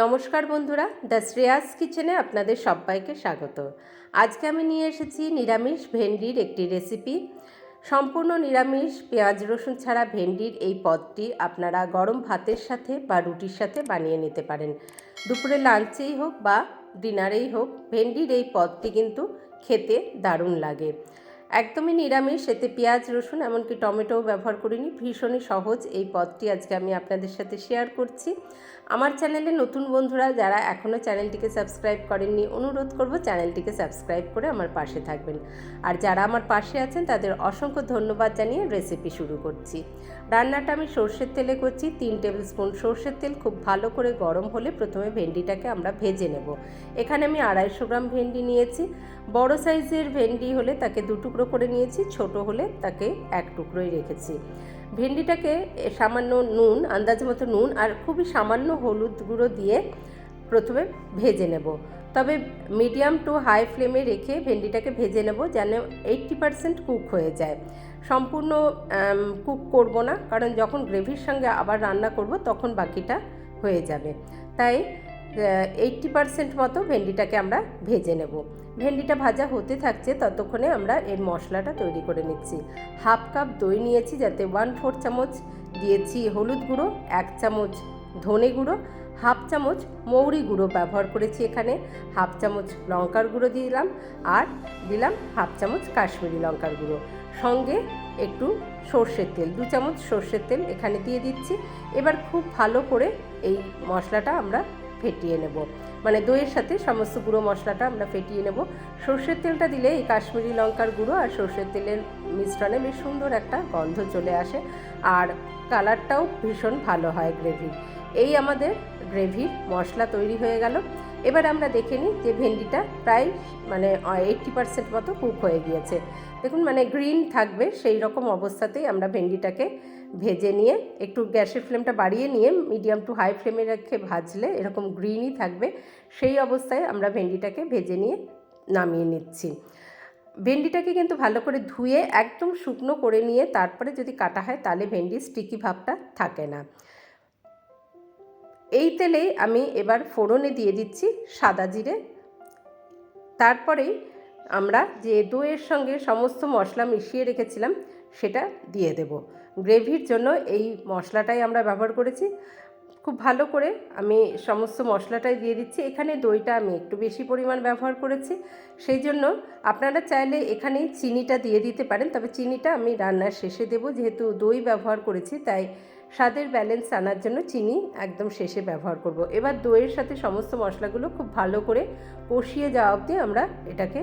নমস্কার বন্ধুরা, দ্য শ্রেয়াস কিচেনে আপনাদের সবাইকে স্বাগত। আজকে আমি নিয়ে এসেছি নিরামিষ ভেন্ডির একটি রেসিপি। সম্পূর্ণ নিরামিষ পেঁয়াজ, রসুন ছাড়া ভেন্ডির এই পদটি আপনারা গরম ভাতের সাথে বা রুটির সাথে বানিয়ে নিতে পারেন। দুপুরে লাঞ্চেই হোক বা ডিনারেই হোক, ভেন্ডির এই পদটি কিন্তু খেতে দারুণ লাগে। একদমই নিরামিষ, এতে পেঁয়াজ, রসুন, এমনকি টমেটোও ব্যবহার করিনি। ভীষণই সহজ এই পদটি আজকে আমি আপনাদের সাথে শেয়ার করছি। আমার চ্যানেলে নতুন বন্ধুরা যারা এখনও চ্যানেলটিকে সাবস্ক্রাইব করেননি, অনুরোধ করব চ্যানেলটিকে সাবস্ক্রাইব করে আমার পাশে থাকবেন। আর যারা আমার পাশে আছেন, তাদের অসংখ্য ধন্যবাদ জানিয়ে রেসিপি শুরু করছি। রান্নাটা আমি সর্ষের তেলে করছি, তিন টেবিল স্পুন সর্ষের তেল, খুব ভালো করে গরম হলে প্রথমে ভেন্ডিটাকে আমরা ভেজে নেব। এখানে আমি আড়াইশো গ্রাম ভেন্ডি নিয়েছি। বড় সাইজের ভেন্ডি হলে তাকে দু টুকরো করে নিয়েছি, ছোট হলে তাকে এক টুকরোই রেখেছি। ভেন্ডিটাকে সামান্য নুন, আন্দাজ মতো নুন আর খুবই সামান্য হলুদ গুঁড়ো দিয়ে প্রথমে ভেজে নেব। তবে মিডিয়াম টু হাই ফ্লেমে রেখে ভেন্ডিটাকে ভেজে নেব যেন এইট্টি পারসেন্ট কুক হয়ে যায়। সম্পূর্ণ কুক করব না, কারণ যখন গ্রেভির সঙ্গে আবার রান্না করব তখন বাকিটা হয়ে যাবে। তাই এইট্টি পারসেন্ট মতো ভেন্ডিটাকে আমরা ভেজে নেব। ভেন্ডিটা ভাজা হতে থাকছে, ততক্ষণে আমরা এর মশলাটা তৈরি করে নিচ্ছি। হাফ কাপ দই নিয়েছি যাতে ওয়ান ফোর চামচ দিয়েছি হলুদ গুঁড়ো, এক চামচ ধনে গুঁড়ো, হাফ চামচ মৌরি গুঁড়ো ব্যবহার করেছি এখানে, হাফ চামচ লঙ্কার গুঁড়ো দিলাম আর দিলাম হাফ চামচ কাশ্মীরি লঙ্কার গুঁড়ো। সঙ্গে একটু সর্ষের তেল, দু চামচ সর্ষের তেল এখানে দিয়ে দিচ্ছি। এবার খুব ভালো করে এই মশলাটা আমরা ফেটিয়ে নেব। মানে দইয়ের সাথে সমস্ত গুঁড়ো মশলাটা আমরা ফেটিয়ে নেব। সর্ষের তেলটা দিলে এই কাশ্মীরি লঙ্কার গুঁড়ো আর সর্ষের তেলের মিশ্রণে বেশ সুন্দর একটা গন্ধ চলে আসে। আর কালারটাও ভীষণ ভালো হয় গ্রেভির। এই আমাদের গ্রেভির মশলা তৈরি হয়ে গেল। এবার আমরা দেখে নিই যে ভেন্ডিটা প্রায় মানে এইট্টি পার্সেন্ট মতো কুক হয়ে গিয়েছে। দেখুন মানে গ্রিন থাকবে সেই রকম অবস্থাতেই আমরা ভেন্ডিটাকে ভেজে নিয়ে, একটু গ্যাসের ফ্লেমটা বাড়িয়ে নিয়ে মিডিয়াম টু হাই ফ্লেমে রেখে ভাজলে এরকম গ্রিনই থাকবে, সেই অবস্থায় আমরা ভেন্ডিটাকে ভেজে নিয়ে নামিয়ে নিচ্ছি। ভেন্ডিটাকে কিন্তু ভালো করে ধুয়ে একদম শুকনো করে নিয়ে তারপরে যদি কাটা হয় তাহলে ভেন্ডির স্টিকি ভাবটা থাকে না। এই তেলেই আমি এবার ফোড়নে দিয়ে দিচ্ছি সাদা জিরে। তারপরেই আমরা যে দইয়ের সঙ্গে সমস্ত মশলা মিশিয়ে রেখেছিলাম, সেটা দিয়ে দেব। গ্রেভির জন্য এই মশলাটাই আমরা ব্যবহার করেছি। খুব ভালো করে আমি সমস্ত মশলাটাই দিয়ে দিচ্ছি। এখানে দইটা আমি একটু বেশি পরিমাণ ব্যবহার করেছি। সেই জন্য আপনারা চাইলে এখানেই চিনিটা দিয়ে দিতে পারেন। তবে চিনিটা আমি রান্নার শেষে দেবো, যেহেতু দই ব্যবহার করেছি, তাই স্বাদের ব্যালেন্স আনার জন্য চিনি একদম শেষে ব্যবহার করব। এবার দইয়ের সাথে সমস্ত মশলাগুলো খুব ভালো করে কষিয়ে যাওয়া অবধি আমরা এটাকে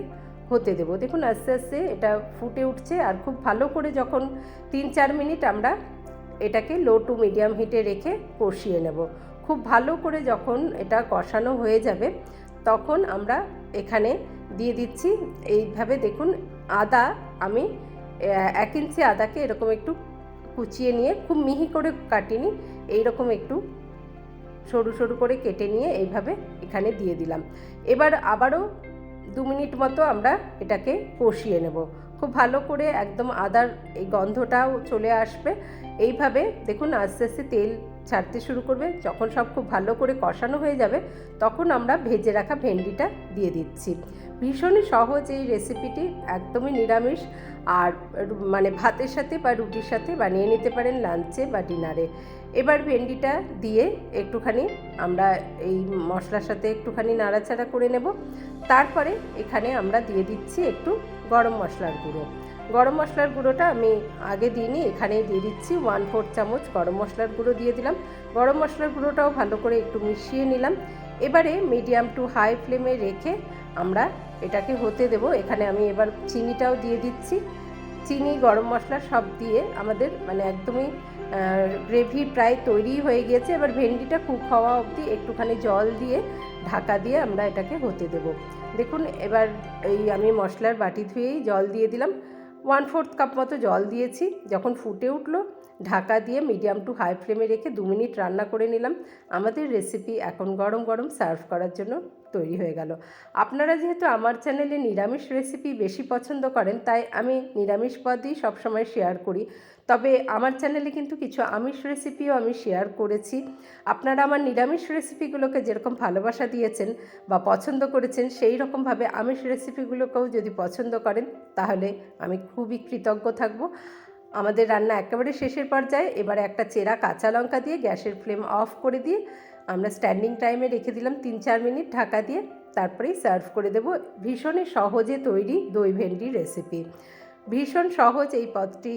হতে দেবো। দেখুন আস্তে আস্তে এটা ফুটে উঠছে আর খুব ভালো করে যখন তিন চার মিনিট আমরা এটাকে লো টু মিডিয়াম হিটে রেখে কষিয়ে নেব। খুব ভালো করে যখন এটা কষানো হয়ে যাবে তখন আমরা এখানে দিয়ে দিচ্ছি। এইভাবে দেখুন আদা আমি এক ইঞ্চি আদাকে এরকম একটু কুচিয়ে নিয়ে খুব মিহি করে কাটিনি, এইরকম একটু সরু সরু করে কেটে নিয়ে এইভাবে এখানে দিয়ে দিলাম। এবার আবারও দু মিনিট মতো আমরা এটাকে কষিয়ে নেব। খুব ভালো করে একদম আদার এই গন্ধটাও চলে আসবে। এইভাবে দেখুন আস্তে আস্তে তেল ছাড়তে শুরু করবে। যখন সব খুব ভালো করে কষানো হয়ে যাবে, তখন আমরা ভেজে রাখা ভেন্ডিটা দিয়ে দিচ্ছি। ভীষণই সহজ এই রেসিপিটি একদমই নিরামিষ। আর মানে ভাতের সাথে বা রুটির সাথে বানিয়ে নিতে পারেন লাঞ্চে বা ডিনারে। এবার ভেন্ডিটা দিয়ে একটুখানি আমরা এই মশলার সাথে একটুখানি নাড়াচাড়া করে নেব। তারপরে এখানে আমরা দিয়ে দিচ্ছি একটু গরম মশলার গুঁড়ো। গরম মশলার গুঁড়োটা আমি আগে দিইনি, এখানেই দিয়ে দিচ্ছি ওয়ান ফোর চামচ গরম মশলার গুঁড়ো দিয়ে দিলাম। গরম মশলার গুঁড়োটাও ভালো করে একটু মিশিয়ে নিলাম। এবারে মিডিয়াম টু হাই ফ্লেমে রেখে আমরা এটাকে হতে দেব। এখানে আমি এবার চিনিটাও দিয়ে দিচ্ছি। চিনি, গরম মশলা সব দিয়ে আমাদের মানে একদমই গ্রেভি প্রায় তৈরি হয়ে গিয়েছে। এবার ভেন্ডিটা কুক হওয়া অবধি একটুখানি জল দিয়ে ঢাকা দিয়ে আমরা এটাকে হতে দেব। দেখুন, এবার এই আমি মশলার বাটি ধুয়েই জল দিয়ে দিলাম। ওয়ান ফোর্থ কাপ মতো জল দিয়েছি। যখন ফুটে উঠল, ঢাকা দিয়ে মিডিয়াম টু হাই ফ্লেমে রেখে দু মিনিট রান্না করে নিলাম। আমাদের রেসিপি এখন গরম গরম সার্ভ করার জন্য। তৈরি হয়ে গেল। আপনারা যেহেতু আমার চ্যানেলে নিরামিষ রেসিপি বেশি পছন্দ করেন, তাই আমি নিরামিষ পদই সবসময় শেয়ার করি। তবে আমার চ্যানেলে কিন্তু কিছু আমিষ রেসিপিও আমি শেয়ার করেছি। আপনারা আমার নিরামিষ রেসিপিগুলোকে যেরকম ভালোবাসা দিয়েছেন বা পছন্দ করেছেন, সেই রকমভাবে আমিষ রেসিপিগুলোকেও যদি পছন্দ করেন, তাহলে আমি খুবই কৃতজ্ঞ থাকব। আমাদের রান্না একেবারে শেষের পর্যায়ে, এবারে একটা চেরা কাঁচা লঙ্কা দিয়ে গ্যাসের ফ্লেম অফ করে দিয়ে আমরা স্ট্যান্ডিং টাইমে রেখে দিলাম তিন চার মিনিট ঢাকা দিয়ে তারপরেই সার্ভ করে দেব ভীষণই সহজে তৈরি দই ভেন্ডি রেসিপি ভীষণ সহজ এই পদটি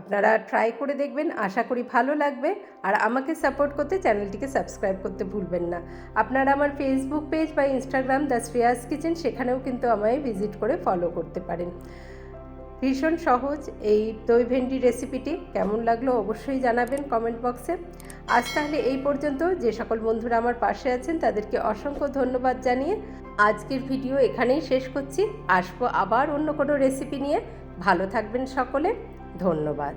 আপনারা ট্রাই করে দেখবেন, আশা করি ভালো লাগবে। আর আমাকে সাপোর্ট করতে চ্যানেলটিকে সাবস্ক্রাইব করতে ভুলবেন না। আপনারা আমার ফেসবুক পেজ বা ইনস্টাগ্রাম দ্য শ্রেয়াস কিচেন সেখানেও কিন্তু আমায় ভিজিট করে ফলো করতে পারেন। ভীষণ সহজ এই দই ভেন্ডি রেসিপিটি কেমন লাগল অবশ্যই জানাবেন কমেন্ট বক্সে আজ তাহলে এই পর্যন্ত। যে সকল বন্ধুরা আমার পাশে আছেন, তাদেরকে অসংখ্য ধন্যবাদ জানিয়ে আজকের ভিডিও এখানেই শেষ করছি। আসব আবার অন্য কোনো রেসিপি নিয়ে। ভালো থাকবেন সকলে। ধন্যবাদ।